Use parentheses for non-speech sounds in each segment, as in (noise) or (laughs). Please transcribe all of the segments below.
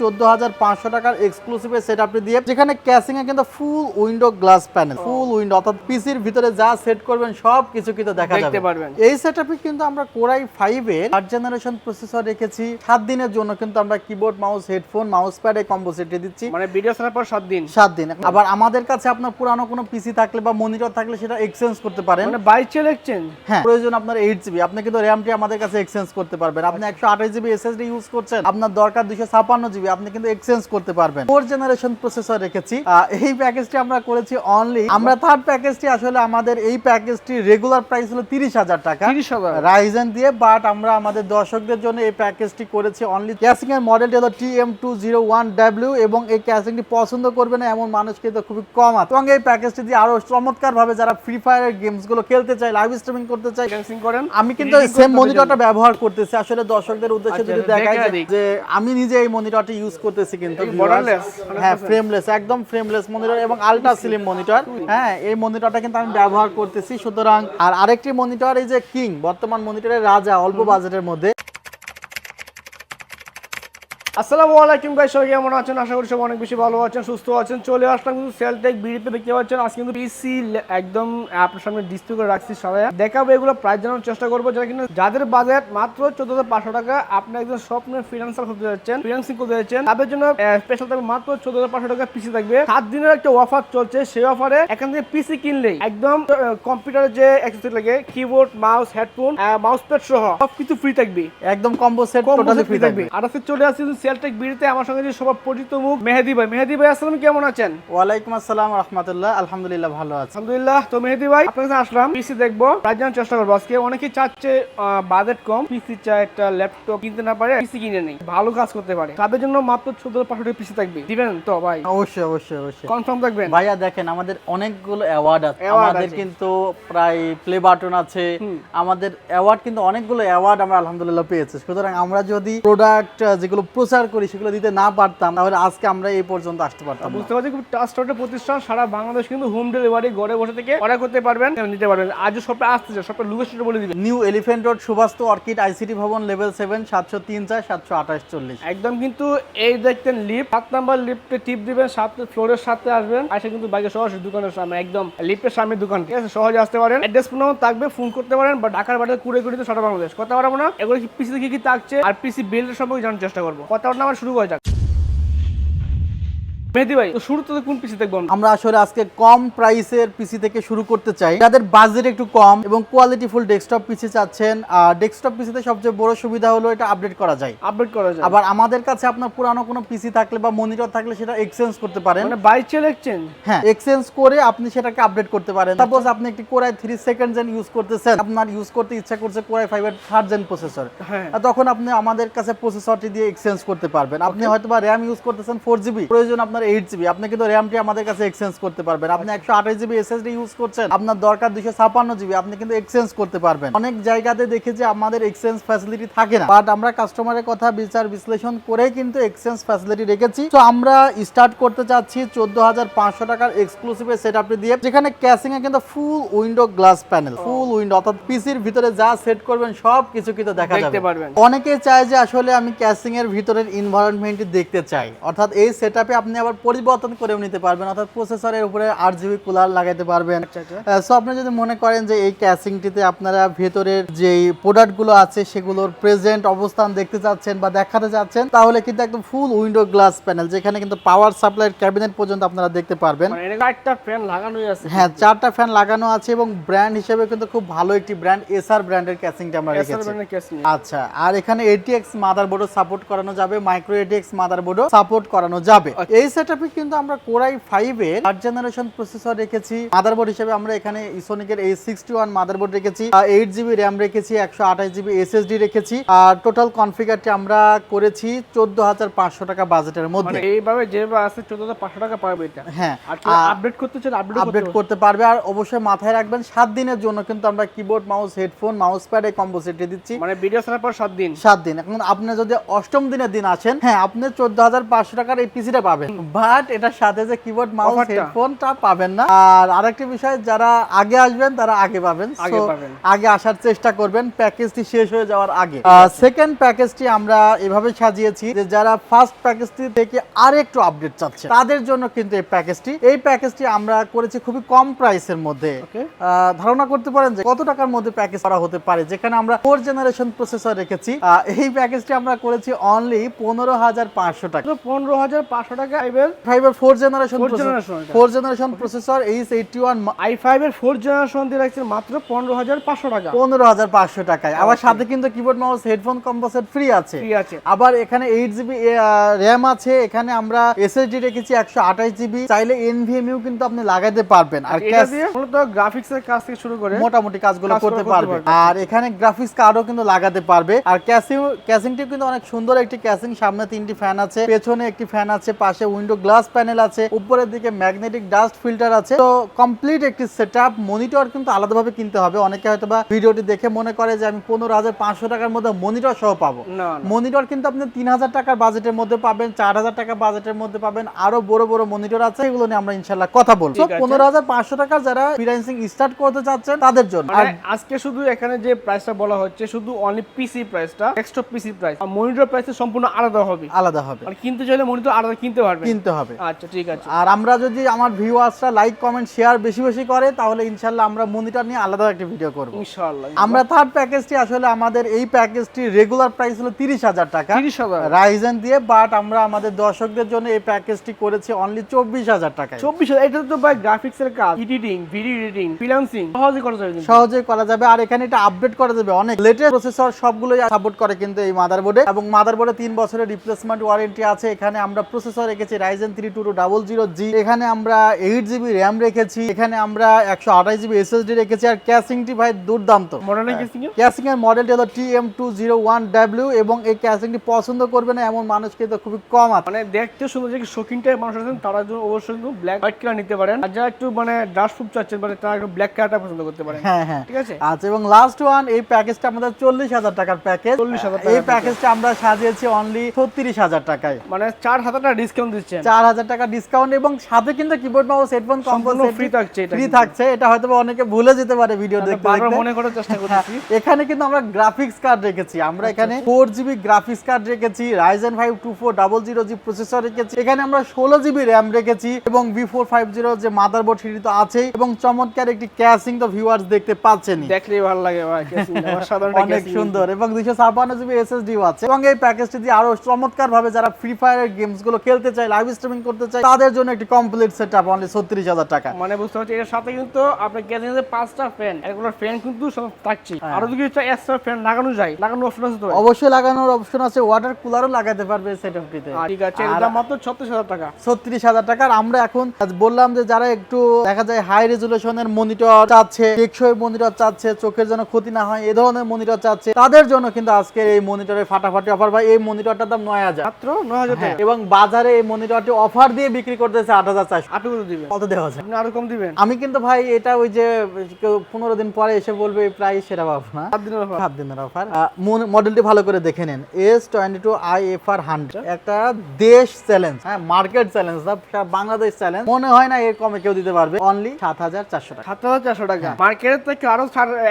চোদ্দ হাজার পাঁচশো টাকার এক্সক্লুসিভ সেট আপনি দিয়ে যেখানে ক্যাসিং এ কিন্তু full window glass panel full window অর্থাৎ পিসির ভিতরে যা সেট করবেন সব কিছু কিন্তু দেখা যাবে। পারবেন। এই সেট কিন্তু আমরা কোরাই ফাইভ এর থার্ড জেনারেশন প্রসেসর রেখেছি। সাত দিনের জন্য কিন্তু আমরা keyboard mouse headphone mouse pad এই কম্বো সেটে দিচ্ছি। মানে ভিডিও ছাড়ার পর সাত দিন। সাত দিন। আবার আমাদের কাছে আপনার পুরানো কোনো পিসি থাকলে বা মনিটর থাকলে সেটা এক্সচেঞ্জ করতে পারেন। মানে এক্সচেঞ্জ হ্যাঁ প্রয়োজন আপনার এইট জিবি আপনি কিন্তু র্যামটি আমাদের কাছে এক্সচেঞ্জ করতে পারবেন। আপনি একশো আঠাশ জিবি এসএসডি ইউজ করছেন। আপনার দরকার দুশো ছাপান্ন জিবি আপনি কিন্তু এক্সচেঞ্জ করতে পারবেন। ফোর জেনারেশন প্রসেসর রেখেছি। এই প্যাকেজটি আমরা করেছি অনলি আমরা থার্ড প্যাকেজটি আসলে আমাদের এই প্যাকেজটি রেগুলার প্রাইস হলো তিরিশ হাজার টাকা। তিরিশ হাজার। রাইজেন দিয়ে বাট আমরা আমাদের দর্শকদের জন্য এই প্যাকেজটি করেছি অনলি ক্যাসিং এর মডেলটি হলো T M two zero one W এবং এই ক্যাসিংটি পছন্দ করবে না এমন মানুষ কিন্তু খুবই কম আছে। এবং এই প্যাকেজটি দিয়ে আরও চমৎকার ভাবে যারা ফ্রি ফায়ারের গেমসগুলো খেলতে চায় লাইভ স্ট্রিমিং করতে চায় ক্যান্সিং করেন। আমি কিন্তু সেম মনিটরটা ব্যবহার করতেছি। আসলে দর্শকদের উদ্দেশ্যে আচ্ছা, যদি দেখে দেখাই যে- যে আমি নিজে এই মনিটরটি ইউজ করতেছি কিন্তু এই হ্যাঁ ফ্রেমলেস একদম ফ্রেমলেস মনিটর এবং আল্ট্রা স্লিম মনিটর হ্যাঁ এই মনিটরটা কিন্তু আমি ব্যবহার করতেছি সুতরাং আর আরেকটি মনিটর এই যে কিং বর্তমান মনিটরের রাজা অল্প বাজেটের মধ্যে। আসসালামু আলাইকুম গাইস সবাই কেমন আছেন? আশা করি সবাই অনেক বেশি ভালো আছেন সুস্থ আছেন। চলে আসলাম কিন্তু সেলটেক বিডিতে দেখতে পাচ্ছেন আজকে কিন্তু পিসি একদম আপনার সামনে ডিসপ্লে করে রাখছি সবাই। দেখাবো এগুলো প্রাইস জানানোর চেষ্টা করব যারা কিন্তু যাদের বাজেট মাত্র চোদ্দ হাজার পাঁচশো টাকা আপনি একজন স্বপ্নের ফিনান্সিয়াল হতে যাচ্ছেন ফিনান্সিং করতে যাচ্ছেন তাদের জন্য স্পেশাল থাকবে মাত্র চোদ্দ হাজার পাঁচশো টাকা পিসি থাকবে। সাত দিনের একটা অফার চলছে সেই অফারে এখান থেকে পিসি কিনলেই একদম কম্পিউটারের যে অ্যাক্সেসরি লাগে keyboard mouse headphone mouse pad সহ সব কিছু ফ্রি থাকবে। একদম কম্বো সেট টোটালি ফ্রি থাকবে। আর চলে আসছি সেলটেক বিড়িতে আমার সঙ্গে যে সবার পরিচিত মুখ মেহেদি ভাই। মেহেদি ভাই আসসালাম কেমন আছেন? ওয়ালাইকুম আসসালাম রহমতুল্লাহ। আলহামদুলিল্লাহ ভালো আছে। আলহামদুলিল্লাহ। তো মেহেদি ভাই আপনার কাছে আসলাম। পিসি দেখব চেষ্টা করব। আজকে অনেকেই চাচ্ছে বাজেট কম। পিসি চায় একটা ল্যাপটপ কিনতে না পারে পিসি কিনে নেই। ভালো কাজ করতে পারে। তাদের জন্য মাত্র চোদ্দ পাঁচশো টাকা পিসি থাকবে। দিবেন তো ভাই? অবশ্যই অবশ্যই অবশ্যই। কনফার্ম থাকবেন? ভাইয়া দেখেন আমাদের অনেকগুলো অ্যাওয়ার্ড আছে। আমাদের কিন্তু প্রায় প্লে বাটন আছে। আমাদের অ্যাওয়ার্ড কিন্তু অনেকগুলো অ্যাওয়ার্ড আমরা আলহামদুলিল্লাহ পেয়েছি। সুতরাং আমরা যদি প্রোডাক্ট যেগুলো প্রচার করি সেগুলো দিতে না পারতাম তাহলে আজকে আমরা এই পর্যন্ত আসতে পারতাম বুঝতে পারছি খুব ট্রাস্টেড প্রতিষ্ঠান সারা বাংলাদেশ কিন্তু হোম ডেলিভারি ঘরে বসে থেকে অর্ডার করতে পারবেন নিতে পারবেন। আজও সবটা আসতেছে সবটা লোকেশনটা বলে দিবেন। New elephant road Subastu orchid ICT ভবন লেভেল সেভেন সাতশো তিন চার সাতশো আঠাশ চল্লিশ। একদম কিন্তু এই দেখতেন লিফট সাত নাম্বার লিফটে টিপ দিবেন সাত ফ্লোরের সাথে আসবেন আসে কিন্তু বাইকে সরাসরি দোকানের সামনে একদম লিফটের সামনে দোকান। ঠিক আছে সহজে আসতে পারেন। অ্যাড্রেস ফোন থাকবে ফোন করতে পারেন বা ঢাকার বাড়িতে কুড়ে কুড়ি তো সারা বাংলাদেশ। কথা বলব না এগুলো কি পিসি কি কি থাকছে আর পিসি বিল্ডের সম্পর্কে জানার চেষ্টা করব। নাম্বার শুরু হয়ে যাক। মেহেদি ভাই শুরুতে কোন পিসি দেখব আমরা? আসলে আজকে কম প্রাইসের পিসি থেকে শুরু করতে চাই। যাদের বাজেট একটু কম এবং কোয়ালিটি ফুল ডেস্কটপ পিসি চাচ্ছেন আর ডেস্কটপ পিসিতে সবচেয়ে বড় সুবিধা হলো এটা আপডেট করা যায়। আপডেট করা যায়। আবার আমাদের কাছে আপনার পুরানো কোনো পিসি থাকলে বা মনিটর থাকলে সেটা এক্সচেঞ্জ করতে পারেন। মানে বাই এক্সচেঞ্জ হ্যাঁ এক্সচেঞ্জ করে আপনি সেটাকে আপডেট করতে পারেন। সাপোজ আপনি একটি core i three second gen use করতেছেন আপনার ইউজ করতে ইচ্ছা করছে কোরাই ফাইভ এর থার্ড জেন প্রসেসর হ্যাঁ। তখন আপনি আমাদের কাছে প্রসেসরটি দিয়ে এক্সচেঞ্জ করতে পারবেন। আপনি হয়তো বা র্যাম ইউজ করতেছেন ফোর জিবি প্রয়োজন আপনার এইট জিবি আপনি কিন্তু র্যামটি আমাদের কাছে এক্সচেঞ্জ করতে পারবেন। আপনি একশো আঠাশ জিবি এসএসডি ইউজ করছেন আপনার দরকার দুশো ছাপান্ন জিবি আপনি কিন্তু এক্সচেঞ্জ করতে পারবেন। অনেক জায়গাতে দেখে যে আমাদের এক্সচেঞ্জ ফ্যাসিলিটি থাকে না। বাট আমরা কাস্টমারের কথা বিচার বিশ্লেষণ করেই কিন্তু এক্সচেঞ্জ ফ্যাসিলিটি রেখেছি। তো আমরা স্টার্ট করতে চাচ্ছি চোদ্দ হাজার পাঁচশো টাকার এক্সক্লুসিভ সেট আপনি দিয়ে। যেখানে ক্যাসিং এ কিন্তু full window glass panel full window অর্থাৎ পিসির ভিতরে যা সেট করবেন সব কিছু কিন্তু দেখা দেখতে যাবে। পারবেন। অনেকে চায় যে আসলে আমি ক্যাসিং এর ভিতরের এনভায়রনমেন্টটি দেখতে চাই। অর্থাৎ এই সেটআপে আপনি আবার পরিবর্তন করেও নিতে পারবেন। অর্থাৎ প্রসেসরের উপরে আট জিবি কুলার লাগাতে পারবেন। আচ্ছা আচ্ছা। সো আপনি যদি মনে করেন যে এই ক্যাসিংটিতে আপনারা ভেতরের যে প্রোডাক্টগুলো আছে সেগুলোর প্রেজেন্ট অবস্থান দেখতে চাচ্ছেন বা দেখাতে চাচ্ছেন তাহলে কিন্তু একদম ফুল উইন্ডো গ্লাস প্যানেল যেখানে কিন্তু পাওয়ার সাপ্লাইয়ের ক্যাবিনেট পর্যন্ত আপনারা দেখতে পারবেন। মানে একটা ফ্যান লাগানোই আছে। হ্যাঁ চারটা ফ্যান লাগানো আছে এবং ব্র্যান্ড হিসেবে কিন্তু খুব ভালো একটি ব্র্যান্ড এসআর ব্র্যান্ডের ক্যাসিংটা আমরা রেখেছি। আচ্ছা আর এখানে এটিএক্স মাদারবোর্ডও সাপোর্ট করানো যাবে মাইক্রো এটিএক্স মাদারবোর্ডও সাপোর্ট করানো যাবে। আচ্ছা। এই সেটআপে কিন্তু আমরা কোরাই ফাইভ এর থার্ড জেনারেশন প্রসেসর রেখেছি। মাদারবোর্ড হিসেবে আমরা এখানে ইসোনিকের এই সিক্সটি ওয়ান মাদারবোর্ড রেখেছি এইট জিবি র্যাম রেখেছি একশো আঠাশ জিবি এসএসডি রেখেছি আর টোটাল কনফিগারটি আমরা করেছি চোদ্দ হাজার পাঁচশো টাকা বাজেটের মানে মধ্যে এইভাবে যেভাবে আছে চোদ্দ হাজার পাঁচশো টাকা পাবে এটা। হ্যাঁ আপডেট করতে চান আপডেট আপডেট করতে পারবে আর অবশ্যই মাথায় রাখবেন সাত দিনের জন্য কিন্তু আমরা keyboard mouse headphone mouse pad এই কম্বো সেটটি দিচ্ছি। মানে ভিডিও ছাড়ার পর সাত দিন। সাত দিন। এখন আপনি যদি অষ্টম দিনের দিন আসেন হ্যাঁ আপনি চোদ্দ হাজার পাঁচশো টাকার এই পিসিটা পাবেন। বাট এটার সাথে যে কিবোর্ড মাউস হেডফোনটা পাবেন না। আর আরেকটি বিষয় যারা আগে আসবেন তারা আগে পাবেন। আগে পাবেন। আগে আসার চেষ্টা করবেন। প্যাকেজটি শেষ হয়ে যাওয়ার আগে। সেকেন্ড প্যাকেজটি আমরা এভাবে সাজিয়েছি যে যারা ফার্স্ট প্যাকেজটি থেকে আর একটু আপডেট চাচ্ছে তাদের জন্য কিন্তু এই প্যাকেজটি এই প্যাকেজটি আমরা করেছি খুবই কম প্রাইসের মধ্যে। ধারণা করতে পারেন যে কত টাকার মধ্যে প্যাকেজ করা হতে পারে। যেখানে আমরা ফোর জেনারেশন প্রসেসর রেখেছি। এই প্যাকেজটি আমরা করেছি অনলি পনেরো হাজার পাঁচশো টাকা। পনেরো হাজার পাঁচশো টাকা iBall fibre four generation Fourth generation এটা। Four generation processor H eighty one I five four generation দিয়ে রাখছেন মাত্র পনেরো হাজার পাঁচশো টাকা। পনেরো হাজার পাঁচশো টাকায়। আবার সাথে কিন্তু keyboard mouse headphone combo set free আছে। ফ্রি আছে। আবার এখানে এইট জিবি র্যাম আছে। এখানে আমরা এসএসডি রেখেছি একশো আঠাশ জিবি চাইলে এনভিএমইউ কিন্তু আপনি লাগাইতে পারবেন। আর মূলত গ্রাফিক্স এর কাজ থেকে শুরু করে মোটামুটি কাজগুলো করতে পারবে। পারবে। আর এখানে গ্রাফিক্স কার্ডও কিন্তু লাগাতে পারবে। আর ক্যাসিং ক্যাসিংটি কিন্তু অনেক সুন্দর একটি ক্যাসিং সামনে তিনটি ফ্যান আছে পেছনে একটি ফ্যান আছে পাশে উইন্ডো গ্লাস প্যানেল আছে উপরের দিকে ম্যাগনেটিক ডাস্ট ফিল্টার আছে। তো কমপ্লিট একটি সেটআপ মনিটর কিন্তু আলাদাভাবে কিনতে হবে। অনেকে হয়তো বা ভিডিওটি দেখে মনে করে যে আমি পনেরো হাজার পাঁচশো টাকার মধ্যে মনিটর সহ পাবো। মনিটর কিন্তু আপনি তিন হাজার টাকার বাজেটের মধ্যে পাবেন চার হাজার টাকা বাজেটের মধ্যে পাবেন। আরও বড় বড় মনিটর আছে এগুলো নিয়ে আমরা ইনশাল্লাহ কথা বলব। পনেরো হাজার পাঁচশো টাকার যারা ফ্রিল্যান্সিং স্টার্ট করতে চাচ্ছেন তাদের জন্য। আর মানে আজকে শুধু এখানে যে প্রাইসটা বলা হচ্ছে শুধু অনলি পিসি প্রাইসটা এক্সট্রা পিসি প্রাইস আর মনিটর প্রাইসটা সম্পূর্ণ আলাদা হবে। আলাদা হবে। মানে কিনতে চাইলে মনিটর আলাদা কিনতে পারবেন। কিনতে হবে। আচ্ছা ঠিক আছে। আর আমরা যদি আমার ভিউয়ার্সরা লাইক কমেন্ট শেয়ার বেশি বেশি করে তাহলে ইনশাল্লাহ আমরা মনিটর নিয়ে আলাদা একটা ভিডিও করব। ইনশাআল্লাহ আমরা থার্ড প্যাকেজটি আসলে আমাদের এই প্যাকেজটি রেগুলার প্রাইস হলো তিরিশ হাজার টাকা। তিরিশ হাজার। রাইজেন দিয়ে বাট আমরা আমাদের দর্শকদের জন্য এই প্যাকেজটি করেছি অনলি চব্বিশ হাজার টাকায়। চব্বিশ হাজার এটা তো ভাই গ্রাফিক্স এর কাজ। এডিটিং ভিডিও এডিটিং ফ্রিল্যান্সিং সহজে করা যাবে। সহজেই করা যাবে আর এখানে এটা আপডেট করা যাবে অনেক। লেটেস্ট প্রসেসর সবগুলোই সাপোর্ট করে কিন্তু এই মাদারবোর্ডে এবং মাদারবোর্ডে তিন বছরের রিপ্লেসমেন্ট ওয়ারেন্টি আছে। এখানে আমরা প্রসেসর রেখেছি Ryzen three two two double zero G এখানে আমরা এইট জিবি র্যাম রেখেছি এখানে আমরা একশো আঠাশ জিবি এসএসডি রেখেছি আর ক্যাসিংটি ভাই দুর্দান্ত। কেসিং এর মডেলটি হলো T M two zero one W এবং এই ক্যাসিংটি পছন্দ করবে না এমন মানুষ কিন্তু খুবই কম আছে। মানে দেখতে সুন্দর যে শৌখিন টাইপ মানুষ আছেন তারা জন্য অবশ্যই কিন্তু ব্ল্যাক হোয়াইট কালার নিতে পারেন। আর যারা একটু মানে ডাস্ট প্রুফ চাচ্ছেন মানে তারা একটু ব্ল্যাক কালারটা পছন্দ করতে পারেন। হ্যাঁ হ্যাঁ। ঠিক আছে? আচ্ছা এবং লাস্ট ওয়ান এই প্যাকেজটা আমাদের চল্লিশ হাজার টাকার প্যাকেজ চল্লিশ হাজার এই। প্যাকেজটা আমরা সাজিয়েছি অনলি ছত্রিশ হাজার টাকায়। মানে চার হাজার টাকা ডিসকাউন্ট দিচ্ছেন চার হাজার টাকা ডিসকাউন্ট এবং সাথে কিন্তু কিবোর্ড মাউস হেডফোন সম্পূর্ণ free থাকছে এটা ফ্রি থাকছে। এটা হয়তো অনেকে ভুলে যেতে পারে ভিডিও দেখতে দেখতে। মনে করার চেষ্টা হ্যাঁ, করতেছি এখানে কিন্তু আমরা গ্রাফিক্স কার্ড রেখেছি। আমরা আচ্ছা, এখানে ফোর জিবি গ্রাফিক্স কার্ড রেখেছি ফোর জিরো জি প্রসেসর রেখেছি এখানে আমরা ষোলো জিবি র্যাম রেখেছি এবং বি ফোর ফাইভ জিরো যে মাদারবোর্ড সেটি তো আছেই এবং চমৎকার একটি ক্যাসিং তো ভিউয়ার্স দেখতে পাচ্ছেনই। দেখলেই ভালো লাগে ভাই casing টা। আমার সাধারণ একটা অনেক সুন্দর এবং দুইশো ছাপ্পান্ন জিবি এসএসডিও আছে। এবং এই প্যাকেজটি দিয়ে আরও চমৎকার ভাবে যারা ফ্রি ফায়ারের গেমসগুলো খেলতে চায় লাইভ স্ট্রিমিং করতে চায় তাদের জন্য একটি কমপ্লিট সেট আপ অনলি ছত্রিশ হাজার টাকা। মানে বুঝতে পারছি এর সাথে কিন্তু আপনার পাঁচটা ফ্যান এগুলো ফ্যান কিন্তু সব থাকছে হ্যাঁ। আরও যদি এক্সট্রা ফ্যান লাগানো যায় লাগানোর অপশন আছে তো অবশ্যই লাগানোর অপশন আছে ওয়াটার কুলারও লাগাতে পারবে সেট আপটিতে ঠিক আছে এর দাম মাত্র ছত্রিশ হাজার টাকা। ছত্রিশ হাজার টাকার আমরা এখন বললাম যে যারা একটু দেখা যায় হাই রেজুলেশনের মনিটর চাচ্ছে টেকসই মনিটর চাচ্ছে চোখের যেন ক্ষতি না হয় এই ধরনের মনিটর চাচ্ছে তাদের জন্য কিন্তু আজকের এই মনিটরের ফাটাফাটি অফার ভাই এই মনিটরটার দাম নয় হাজার। মাত্র নয় হাজার হ্যাঁ, এবং বাজারে এই মনিটরটি অফার দিয়ে বিক্রি করতেছে আট হাজার চারশো। আটু করে দিবেন? কত দেওয়া যায় আপনি আরও কম দিবেন। আমি কিন্তু ভাই এটা ওই যে কেউ পনেরো দিন পরে এসে বলবে এই প্রাইস সেটা পাবো না। সাত দিনের। সাত দিনের অফার মডেলটি ভালো করে দেখে নেন। S twenty two I F R hundred একটা দেশ চ্যালেঞ্জ হ্যাঁ মার্কেট চ্যালেঞ্জ বাংলাদেশ চ্যালেঞ্জ মনে হয় না এর কমে কেউ দিতে পারবে। অনলি সাত হাজার চারশো টাকা। সাত হাজার চারশো টাকা। মার্কেটের থেকে আরও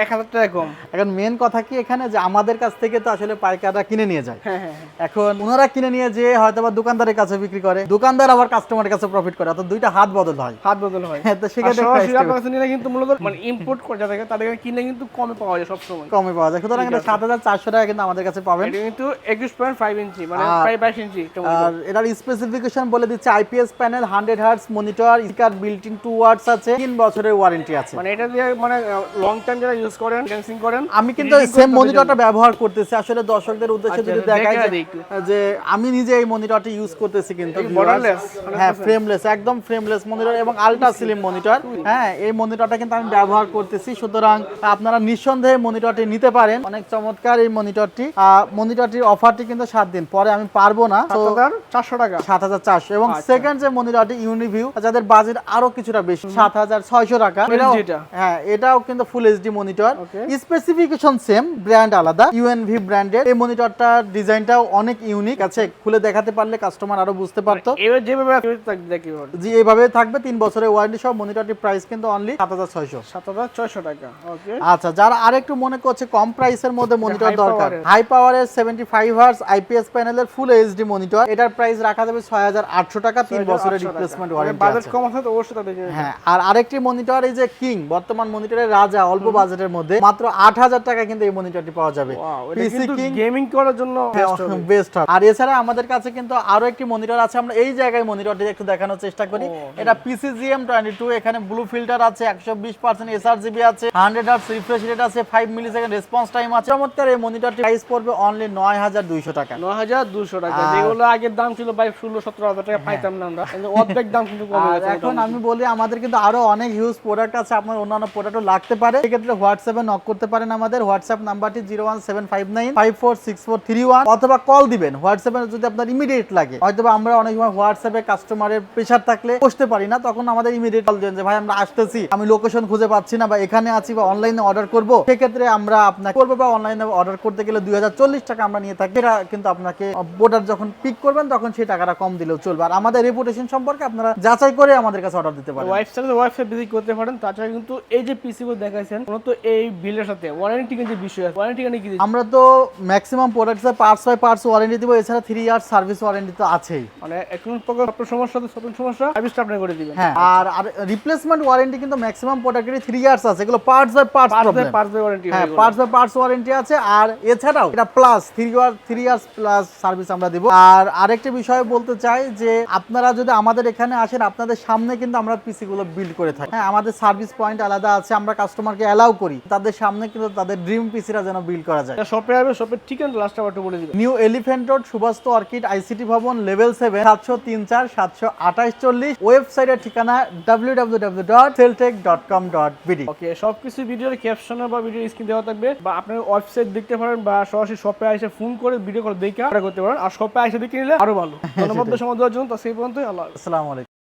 এক হাজার টাকা কম। এখন মেন কথা কি এখানে যে আমাদের কাছ থেকে তো আসলে পাইকাররা কিনে নিয়ে যায়। হ্যাঁ হ্যাঁ হ্যাঁ। এখন ওনারা কিনে নিয়ে যে হয়তো বা দোকানদারের কাছে বিক্রি করে। দোকানদার আবার কাস্টমারের কাছে প্রফিট করে অর্থাৎ দুইটা হাত বদল হয়। হাত বদল হয়। হ্যাঁ, তো সেক্ষেত্রে সরাসরি price আপনার কাছে নিলে কিন্তু মূলত মানে ইম্পোর্ট করে থাকে তাদের কাছে কিনলে কিন্তু কমে পাওয়া যায় সবসময়। কমে পাওয়া যায়। সুতরাং এটা আছে। সাত হাজার চারশো টাকা কিন্তু আমাদের কাছে পাবেন। এটা কিন্তু একুশ পয়েন্ট ফাইভ ইঞ্চি মানে প্রায় বাইশ ইঞ্চি আর এটার স্পেসিফিকেশন বলে দিচ্ছে IPS panel hundred hertz monitor speaker built in two watts আছে তিন বছরের ওয়ারেন্টি আছে। মানে এটা দিয়ে মানে লং টাইম যারা ইউজ করেন ড্যান্সিং করেন আমি কিন্তু সেম মনিটরটা ব্যবহার করতেছি। আসলে দর্শকদের উদ্দেশ্যে আচ্ছা, যদি দেখাই যে- আমি নিজে এই মনিটরটা ইউজ করতেছি কিন্তু। হ্যাঁ 100% ফ্রেমলেস একদম ফ্রেমলেস মনিটর এবং আলট্রা স্লিম মনিটর হ্যাঁ এই মনিটরটা কিন্তু আমি ব্যবহার করতেছি। সুতরাং আপনারা নিঃসন্দেহে মনিটরটি নিতে পারেন। অনেক চমৎকার এই মনিটরটি মনিটরটির অফারটি কিন্তু সাত দিন পরে আমি পারব না। চারশো টাকা। সাত হাজার চারশো। এবং আচ্ছা। সেকেন্ড যে মনিটরটি ইউনিভিউ যাদের বাজেট আরও কিছুটা বেশি সাত হাজার ছয়শো টাকা। হ্যাঁ এটাও কিন্তু full HD monitor specification same brand আলাদা ইউএনভি ব্র্যান্ডের এই মনিটরটার ডিজাইনটাও অনেক ইউনিক আছে খুলে দেখাতে পারলে কাস্টমার আরও বুঝতে পারতো। এবার যেভাবে। জি এইভাবে থাকবে তিন বছরের ওয়ারেন্টি সহ মনিটরটির প্রাইস কিন্তু অনলি সাত হাজার ছয়শো। সাত হাজার ছয়শো টাকা ওকে আচ্ছা যারা আরেকটু মনে করছে কম প্রাইসের মধ্যে মনিটর দরকার হাই পাওয়ারের সেভেন্টি ফাইভ হার্স আইপিএস প্যানেলের ফুল এইচডি মনিটর এটার প্রাইস রাখা যাবে ছয় হাজার আটশো টাকা তিন বছরের রিপ্লেসমেন্ট ওয়ারেন্টি বাজেট কম আছে তো অবশ্যই তাদের হ্যাঁ আর আরেকটি মনিটর এই যে কিং বর্তমান মনিটরের রাজা অল্প বাজেটের মধ্যে মাত্র আট হাজার টাকা কিন্তু এই মনিটরটি পাওয়া যাবে। পিসি কিং গেমিং করার জন্য বেস্ট হবে। আর এছাড়া আমাদের কাছে কিন্তু আরও একটি মনিটর আছে আমরা এই জায়গায় মনিটরটি একটু দেখানোর চেষ্টা করি। এটা পিসিজিএম টোয়েন্টি টু এখানে ব্লু ফিল্টার আছে একশো বিশ পার্সেন্ট এসআরজিবি আছে হান্ড্রেড হার্স রিফ্রেশ রেট আছে five millisecond response time আছে। চমৎকার এই মনিটরটি প্রাইস পড়বে অনলি নয় হাজার দুইশো টাকা। নয় হাজার দুশো টাকা। যেগুলো আগের দাম ছিল ভাই ষোলো সতেরো হাজার টাকা পাইতাম না আমরা। অর্ধেক দাম কিন্তু এখন আমি বলি আমাদের কিন্তু আরও অনেক হিউজ প্রোডাক্ট আছে আপনার অন্যান্য প্রোডাক্টও লাগতে পারে। সেক্ষেত্রে হোয়াটসঅ্যাপে নক করতে পারেন আমাদের। হোয়াটসঅ্যাপ নাম্বারটি zero one seven five nine five four six four three one অথবা কল দিবেন। হোয়াটসঅ্যাপে যদি আপনার ইমিডিয়েট লাগে হয়তো আমরা অনেক সময় হোয়াটসঅ্যাপে কাস্টমারের প্রেশার থাকলে বসতে পারি না। তখন আমাদের ইমিডিয়েট কল দেন যে ভাই আমরা আসতেছি। আমি লোকেশন খুঁজে পাচ্ছি না বা এখানে আছি বা অনলাইনে অর্ডার করব। সেক্ষেত্রে আমরা আপনাকে করব বা অনলাইনে অর্ডার করতে গেলে দুই হাজার চল্লিশ টাকা আমরা নিয়ে থাকি। এটা কিন্তু আপনাকে প্রোডাক্ট যখন পিক করবেন তখন সেই টাকাটা কম দিলেও চলবে। আর আমাদের রেপুটেশন সম্পর্কে আপনারা যাচাই করে আমাদের কাছে অর্ডার দিতে পারেন। ওয়েবসাইটে ওয়েবসাইট ভিজিট করতে পারেন তাছাড়া কিন্তু এই যে পিসি গুলো দেখাইছেন মূলত এই বিলের সাথে ওয়ারেন্টি কিন্তু বিষয় আছে ওয়ারেন্টি মানে কি আমরা তো ম্যাক্সিমাম প্রোডাক্টসের পার্টস বাই পার্টস ওয়ারেন্টি দিব এছাড়া থ্রি ইয়ার সার্ভিস ওয়ারেন্টি তো আছেই। মানে এখন প্রকার সব সমস্যা তো সব সমস্যা সার্ভিসটা আপনি করে দিবেন। হ্যাঁ আর আর রিপ্লেসমেন্ট ওয়ারেন্টি কিন্তু ম্যাক্সিমাম প্রোডাক্টেরই থ্রি ইয়ার্স আছে। এগুলো পার্টস বাই পার্টস পাঁচ প্রবলেম পাঁচ ওয়ারেন্টি হ্যাঁ পার্টস বাই পার্টস ওয়ারেন্টি আছে। আর এছাড়াও এটা plus three year three years plus service আমরা দিব। আর আরেকটা বিষয় বলতে চাই যে আপনারা যদি আমাদের এখানে আসেন আপনাদের সামনে কিন্তু আমরা পিসি গুলো বিল্ড করে থাকি। হ্যাঁ আমাদের সার্ভিস পয়েন্ট আলাদা আছে আমরা কাস্টমারকে অ্যালাউ করি। তাদের সামনে কিন্তু তাদের ড্রিম পিসিরা যেন বিল্ড করা যায়। শপে আসবে শপের ঠিকানা লাস্ট আবার বলে দিবেন। New Elephant Road Subastu Orchid ICT ভবন লেভেল সেভেন সাতশো তিন চার সাতশো আঠাশ চল্লিশ ওয়েবসাইটের ঠিকানা W W W dot Celltech dot com dot BD okay সবকিছু ভিডিওর ক্যাপশনে বা ভিডিও স্ক্রিন দেওয়া থাকবে বা আপনার ওয়েবসাইট দেখতে পারেন বা সরাসরি শপে এসে ফোন করে ভিডিও কল দেখে করতে পারেন। আর শপে এসে দেখে নিলে আরও ভালো। (laughs) ধন্যবাদ সময় দেওয়ার জন্য। তো সেই পর্যন্তই আল্লাহ আসসালামু আলাইকুম।